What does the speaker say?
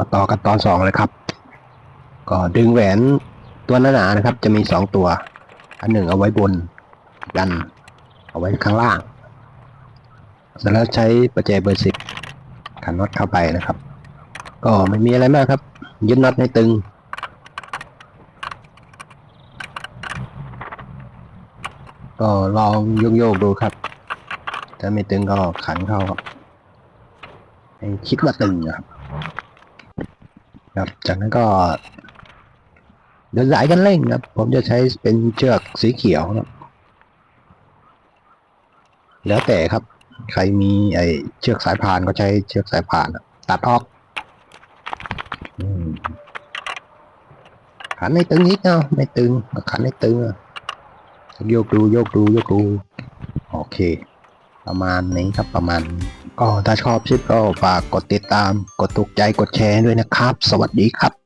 มาต่อกันตอนสองเลยครับ ก็ดึงแหวนตัวหนาๆนะครับ จะมีสองตัว อันหนึ่งเอาไว้บนดัน เอาไว้ข้างล่างเสร็จแล้วใช้ประแจเบอร์สิบขันน็อตเข้าไปนะครับ ก็ไม่มีอะไรมากครับยึดน็อตให้ตึงก็ลองโยกๆดูครับ ถ้าไม่ตึงก็ขันเข้าครับให้คิดว่าตึงนะครับ ครับจากนั้นก็เดินสายกันเร่งครับ ผมจะใช้เป็นเชือกสีเขียวนะครับแล้วแต่ครับ ใครมีไอเชือกสายพานก็ใช้เชือกสายพานตัดออกขันให้ตึงนิดเนาะไม่ตึงขันให้ตึงโยกดูโยกดูโยกดู โอเค ประมาณนี้ครับประมาณนี้ ก็ถ้าชอบคลิปก็ฝากกดติดตาม กดถูกใจ กดแชร์ด้วยนะครับ สวัสดีครับ